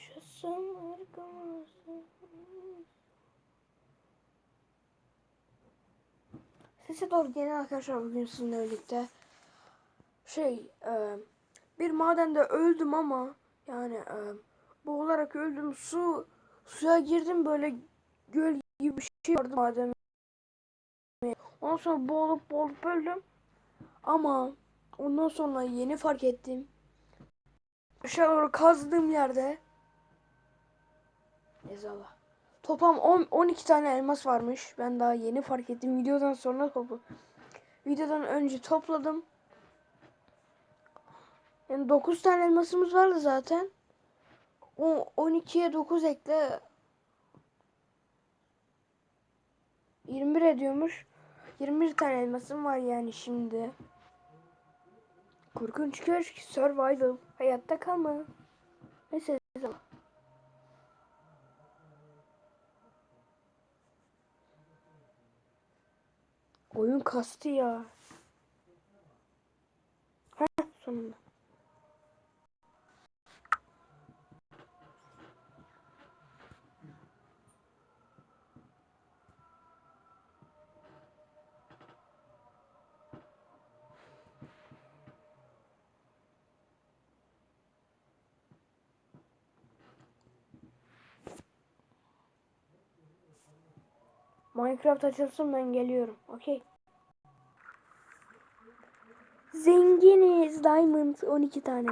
Yaşasın arkamızda. Sese doğru gelin arkadaşlar bugün sizinle birlikte. Şey e, bir madende öldüm ama yani e, boğularak öldüm. Su suya girdim böyle göl gibi bir şey vardı madem. Ondan sonra boğulup boğulup öldüm. Ama ondan sonra yeni fark ettim. Aşağı doğru kazdığım yerde Ezallah. Toplam 10, 12 tane elmas varmış. Ben daha yeni fark ettim. Videodan sonra toplu. Videodan önce topladım. Yani 9 tane elmasımız vardı zaten. O 12'ye 9 ekle 21 ediyormuş. 21 tane elmasım var yani şimdi. Korkunç köşk, survival, hayatta kalma. Neyse Oyun kastı ya. Heh, sonunda. Minecraft açılsın ben geliyorum. Okey. Zenginiz. Diamond 12 tane.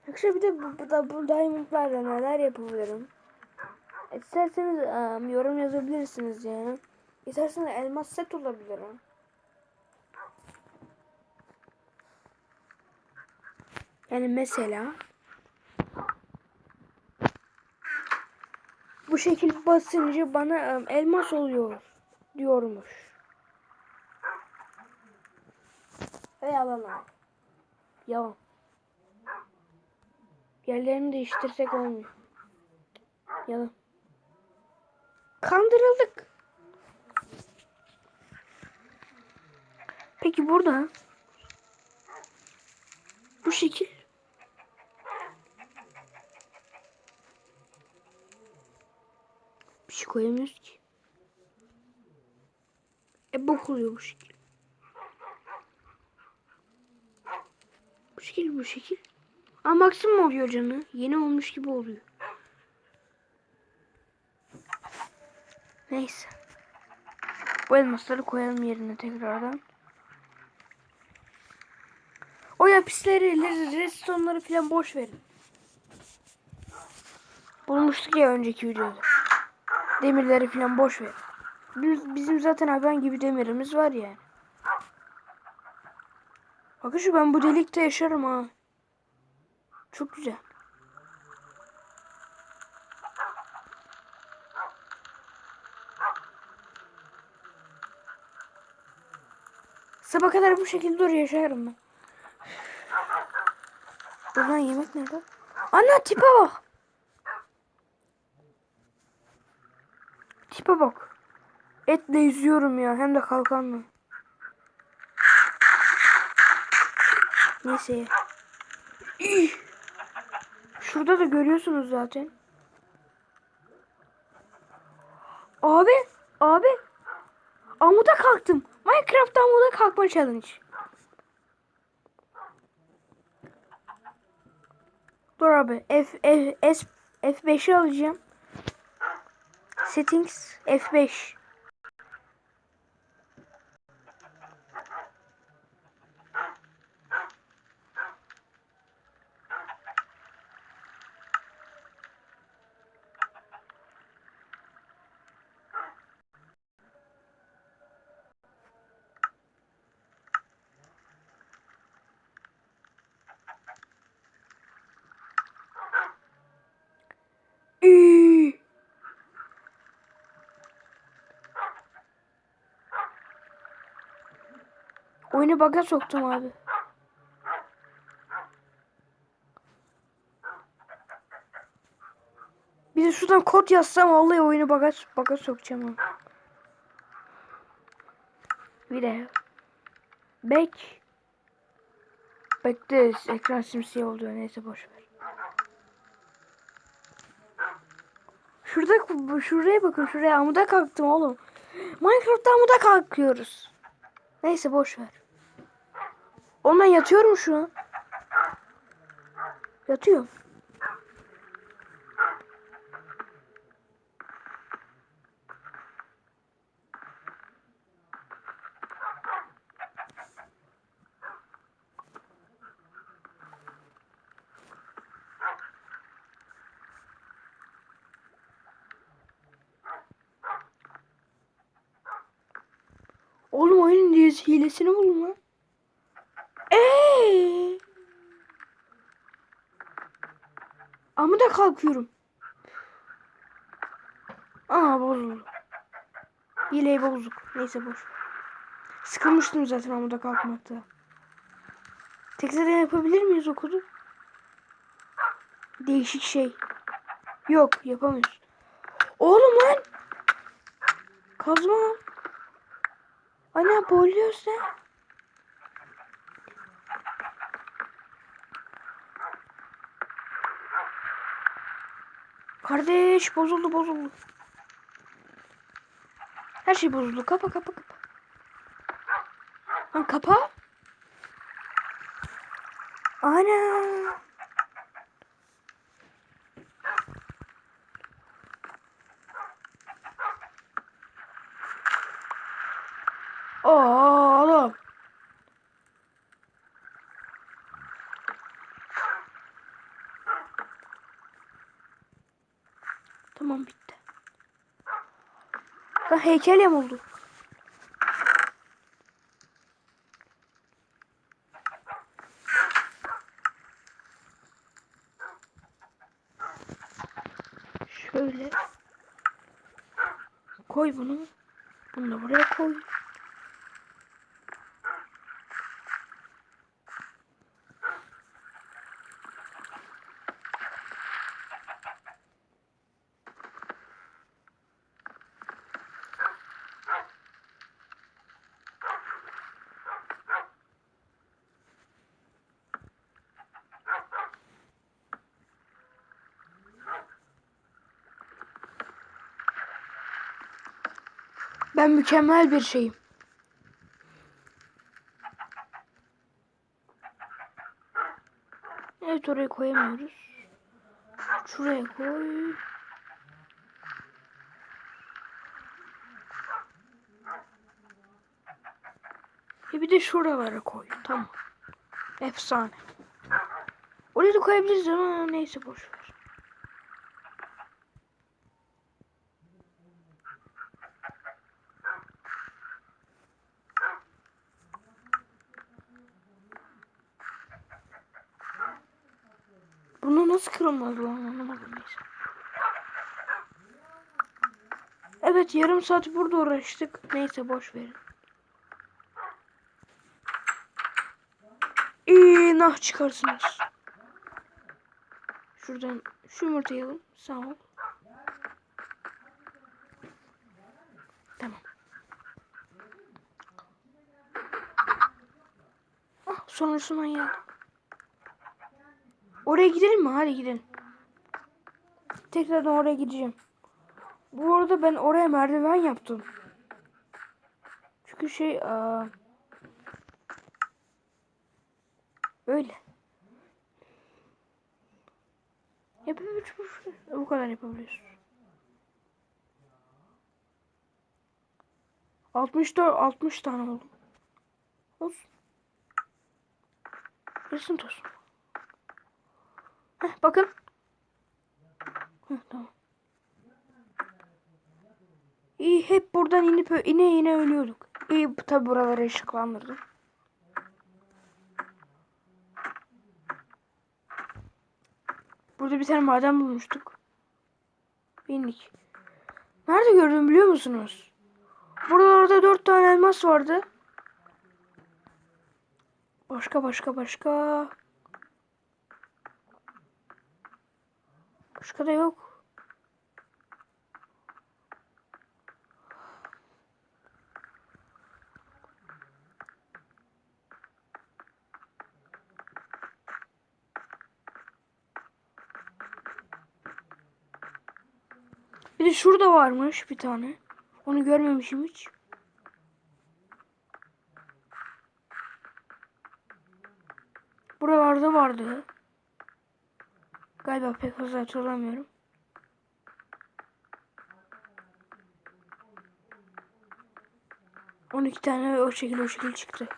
Arkadaşlar bir de bu, bu, da, bu diamondlarla neler yapabilirim? İsterseniz um, yorum yazabilirsiniz yani. İsterseniz elmas set olabilirim. Yani mesela bu şekil basınca bana um, elmas oluyor diyormuş. Ve yalan abi. Yalan. Yerlerini değiştirsek olmuyor. Yalan. Kandırıldık. Peki burada bu şekil bir şey koyamıyoruz ki. E bok oluyor bu şekil. Şekil bu şekil. Aa maksimum oluyor canı. Yeni olmuş gibi oluyor. Neyse. Bu elmasları koyalım yerine tekrardan. O yapisleri, redstone'ları falan boş verin. Bulmuştuk ya önceki videoda. Demirleri falan boş verin. Biz, bizim zaten hayvan gibi demirimiz var yani. Şu ben bu delikte yaşarım ha. Çok güzel. Sabah kadar bu şekilde dur yaşarım ben. Buradan yemek nerede? Ana tipe bak. Tipe bak. Etle yüzüyorum ya hem de kalkanla. Neyse. Şurada da görüyorsunuz zaten. Abi, abi. Amuda kalktım. Minecraft amuda kalkma challenge. Dur abi. F F S F5'i alacağım. Settings F5. Oyunu baga soktum abi. Bir de şuradan kod yazsam vallahi oyunu baga, baga sokacağım abi. Bir de back Bekle ekran simsiyah oluyor neyse boş ver. Şurada şuraya bakın şuraya amuda kalktım oğlum. Minecraft'ta amuda kalkıyoruz. Neyse boş ver. Oğlum ben yatıyorum şu an. Yatıyorum. Oğlum oyunun hile- hilesini buldum lan. Eee. Ama da kalkıyorum. Aa bozuldu. Hileyi bozduk. Neyse boş. Sıkılmıştım zaten amuda kalkmakta. Tekrar yapabilir miyiz o kodu? Değişik şey. Yok yapamıyoruz. Oğlum lan. Kazma. Ana boğuluyoruz Kardeş bozuldu bozuldu. Her şey bozuldu. Kapa kapa kapa. Lan kapa. Ana. Oğlum. Tamam bitti. Lan heykel yamuldu. Şöyle. Koy bunu. Bunu da buraya koy. Ben mükemmel bir şeyim. Evet oraya koyamıyoruz. Şuraya koy. E bir de şuralara koy. Tamam. Efsane. Oraya da koyabiliriz ama neyse boş. Bunu nasıl kırılmaz lan anlamadım neyse. Evet yarım saat burada uğraştık. Neyse boş verin. İyi nah çıkarsınız. Şuradan şu yumurtayı alın. Sağ ol. Tamam. Ah sonrasından geldim. Oraya gidelim mi? Hadi gidelim. Tekrardan oraya gideceğim. Bu arada ben oraya merdiven yaptım. Çünkü şey aa, öyle. Yapabiliyoruz. Bu kadar yapabiliyoruz. 64 60 tane oldu. Olsun. Resim tosun. Bakın. İyi hep buradan inip ine ine ölüyorduk. İyi tabi buraları ışıklandırdım. Burada bir tane maden bulmuştuk. İndik. Nerede gördüm biliyor musunuz? Buralarda dört tane elmas vardı. Başka başka başka. Başka da yok. Bir de şurada varmış bir tane. Onu görmemişim hiç. Buralarda vardı. Galiba pek fazla hatırlamıyorum. On iki tane o şekilde o şekilde çıktı.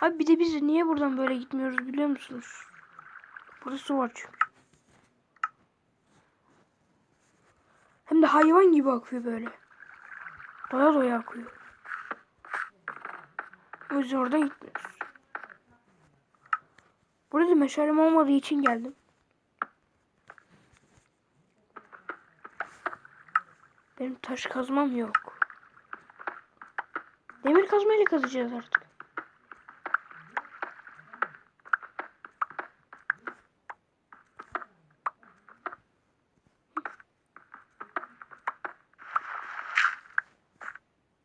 Abi bir de biz niye buradan böyle gitmiyoruz biliyor musunuz? Burada su var çünkü. Hem de hayvan gibi akıyor böyle. Doya doya akıyor. O yüzden oradan gitmiyoruz. Burada meşalem olmadığı için geldim. Benim taş kazmam yok. Demir kazmayla kazacağız artık.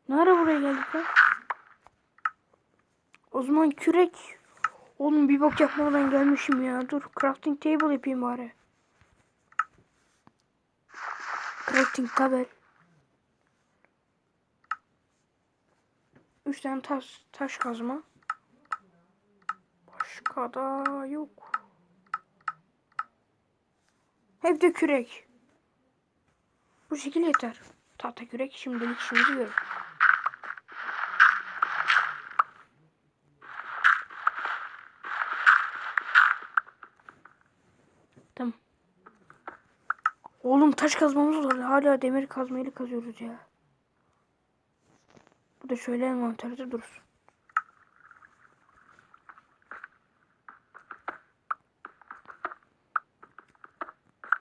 Ne ara buraya geldik lan? O zaman kürek. Oğlum bir bok yapmadan gelmişim ya. Dur crafting table yapayım bari. Crafting tabel. Üç tane taş, taş kazma. Başka da yok. Hep de kürek. Bu şekil yeter. Tahta kürek şimdilik işimizi görür. Tamam. Oğlum taş kazmamız var. Hala demir kazmayla kazıyoruz ya. Bu da şöyle envanterde dursun.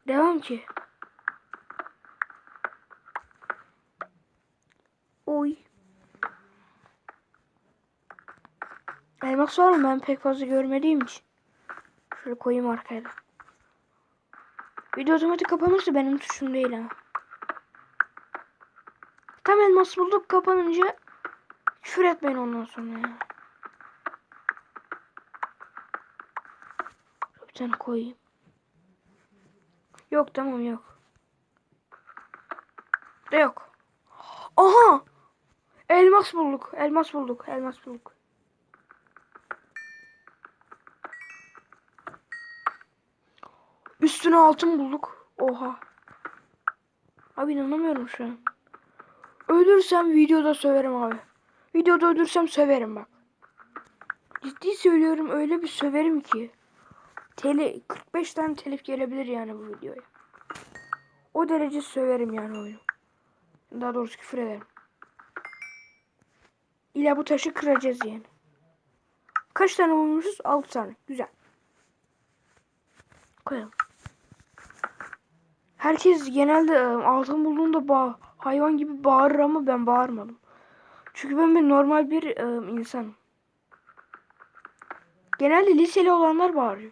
Devam ki. Oy. Elmas var mı? Ben pek fazla görmediğim için. Şöyle koyayım arkaya da. Video otomatik kapanırsa benim tuşum değil ha. Tam elmas bulduk kapanınca küfür etmeyin ondan sonra ya. Bir tane koyayım. Yok tamam yok. Da yok. Aha! Elmas bulduk. Elmas bulduk. Elmas bulduk. Üstüne altın bulduk. Oha. Abi inanamıyorum şu an. Ölürsem videoda söverim abi. Videoda ölürsem söverim bak. Ciddi söylüyorum öyle bir söverim ki. Tele 45 tane telif gelebilir yani bu videoya. O derece söverim yani oyunu. Daha doğrusu küfür ederim. İla bu taşı kıracağız yani. Kaç tane bulmuşuz? 6 tane. Güzel. Koyalım. Herkes genelde e, altın bulduğunda bağ hayvan gibi bağırır ama ben bağırmadım. Çünkü ben bir normal bir e, insanım. Genelde liseli olanlar bağırıyor.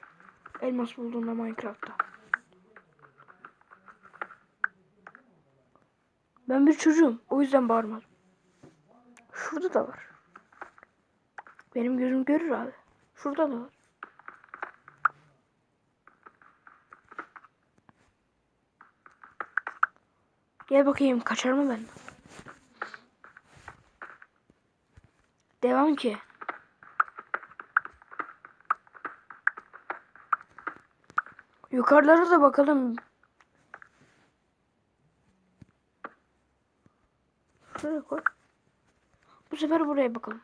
Elmas bulduğunda Minecraft'ta. Ben bir çocuğum. O yüzden bağırmadım. Şurada da var. Benim gözüm görür abi. Şurada da var. Gel bakayım kaçar mı ben? Devam ki. Yukarılara da bakalım. Şuraya koy. Bu sefer buraya bakalım.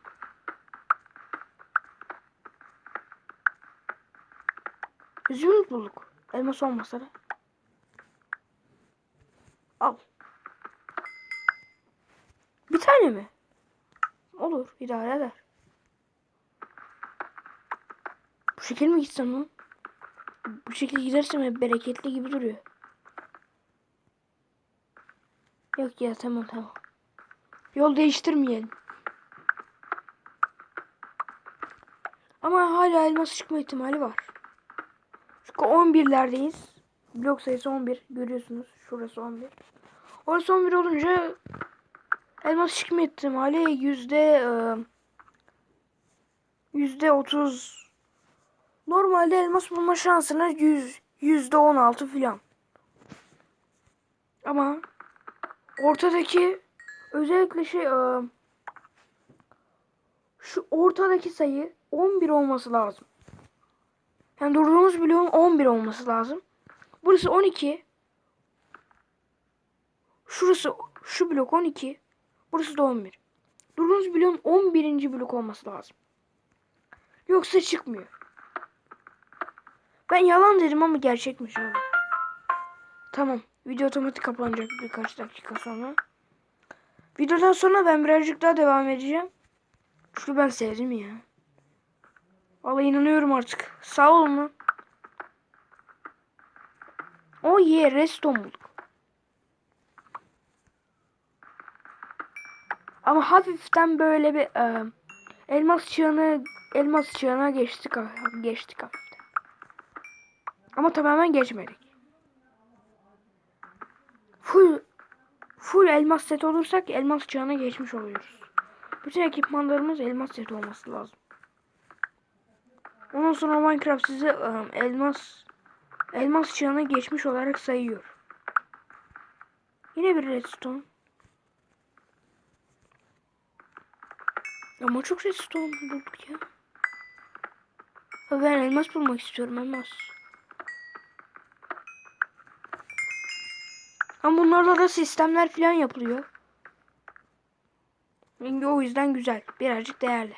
Zümrüt bulduk. Elmas olmasa da. Al. Bir tane mi? Olur. idare eder. Bu şekil mi gitsem lan? Bu şekilde gidersem hep bereketli gibi duruyor. Yok ya tamam tamam. Yol değiştirmeyelim. Ama hala elmas çıkma ihtimali var. Çünkü 11'lerdeyiz. Blok sayısı 11 görüyorsunuz. Şurası 11. Orası 11 olunca elmas çıkma ihtimali yüzde e, yüzde 30 Normalde elmas bulma şansınız 100 yüzde on altı filan. Ama ortadaki özellikle şey e, şu ortadaki sayı 11 olması lazım. Yani durduğumuz bloğun 11 olması lazım. Burası 12. Şurası şu blok 12. Burası da 11. Durduğumuz bloğun 11. blok olması lazım. Yoksa çıkmıyor. Ben yalan dedim ama gerçekmiş abi. Tamam. Video otomatik kapanacak birkaç dakika sonra. Videodan sonra ben birazcık daha devam edeceğim. Çünkü ben sevdim ya. Vallahi inanıyorum artık. Sağ olun lan. O ye reston bulduk. Ama hafiften böyle bir e, elmas çığını elmas çığına geçtik geçtik hafiften. Ama tamamen geçmedik. Full full elmas set olursak elmas çağına geçmiş oluyoruz. Bütün ekipmanlarımız elmas set olması lazım. Ondan sonra Minecraft size ıı, elmas elmas çağına geçmiş olarak sayıyor. Yine bir redstone. Ama çok redstone bulduk ya. Ben elmas bulmak istiyorum elmas. Ama bunlarla da sistemler falan yapılıyor. Rengi o yüzden güzel. Birazcık değerli.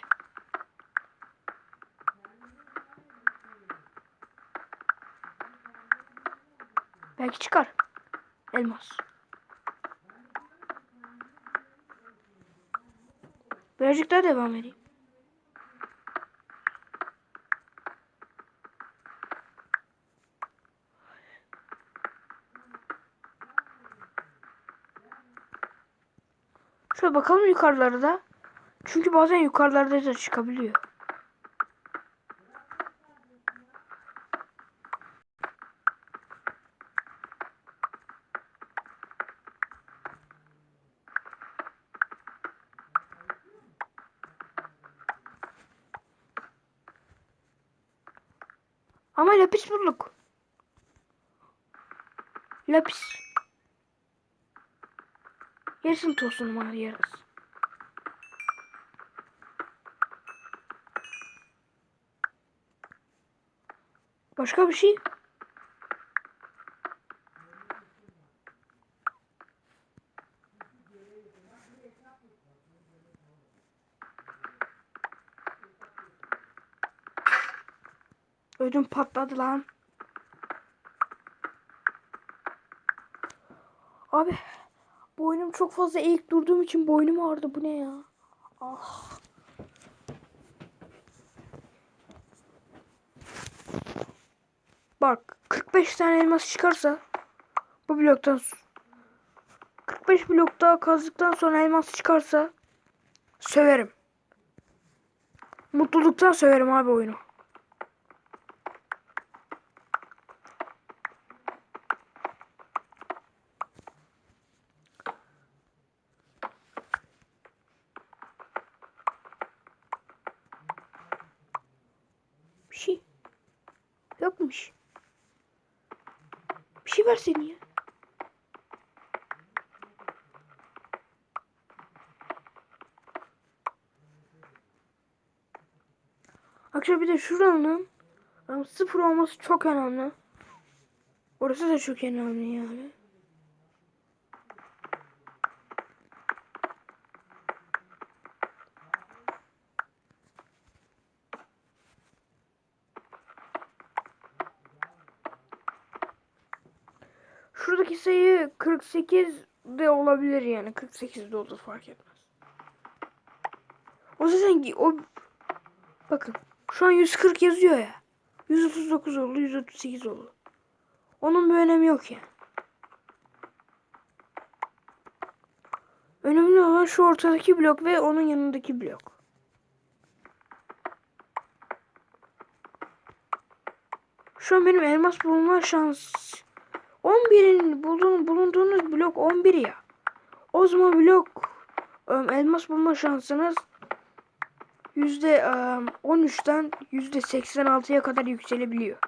Belki çıkar. Elmas. Birazcık daha devam edeyim. Şöyle bakalım yukarılara da. Çünkü bazen yukarılarda da çıkabiliyor. Ama lapis bulduk. Lapis. Yarısını tosunum var yarısı. Başka bir şey? Ödüm patladı lan. Abi boynum çok fazla eğik durduğum için boynum ağrıdı. Bu ne ya? Ah. Bak 45 tane elmas çıkarsa bu bloktan s- 45 blok daha kazdıktan sonra elmas çıkarsa söverim. Mutluluktan söverim abi oyunu. Bir şey. Yokmuş. Bir şey versin ya. Akşam bir de şuranın sıfır olması çok önemli. Orası da çok önemli yani. Şuradaki sayı 48 de olabilir yani. 48 de olur fark etmez. O zaten ki- o bakın şu an 140 yazıyor ya. 139 oldu, 138 oldu. Onun bir önemi yok yani. Önemli olan şu ortadaki blok ve onun yanındaki blok. Şu an benim elmas bulma şans 11'in bulduğun, bulunduğunuz blok 11 ya. O zaman blok um, elmas bulma şansınız yüzde ıı, um, 13'ten yüzde 86'ya kadar yükselebiliyor.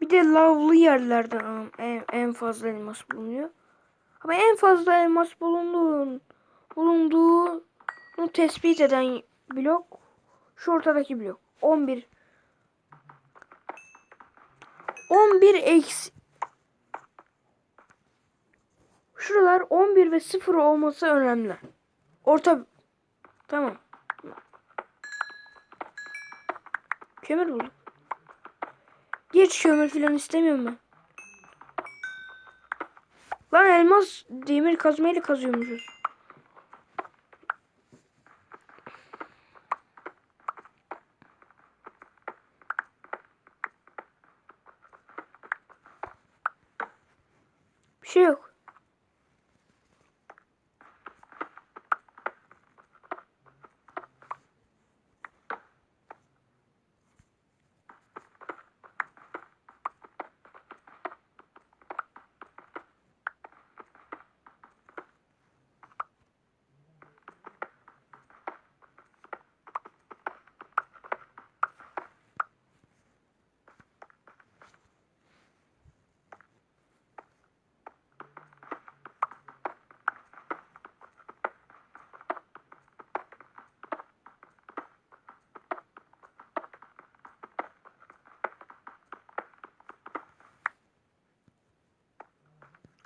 Bir de lavlı yerlerde um, ıı, en, en fazla elmas bulunuyor. Ama en fazla elmas bulunduğun bulunduğu bulunduğunu tespit eden blok şu ortadaki blok. 11 11 eksi Şuralar 11 ve 0 olması önemli. Orta tamam. Kömür buldum. Geç kömür filan istemiyorum ben. Lan elmas demir kazmayla kazıyormuşuz. Bir şey yok.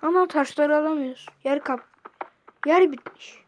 Ama taşları alamıyoruz. Yer kap. Yer bitmiş.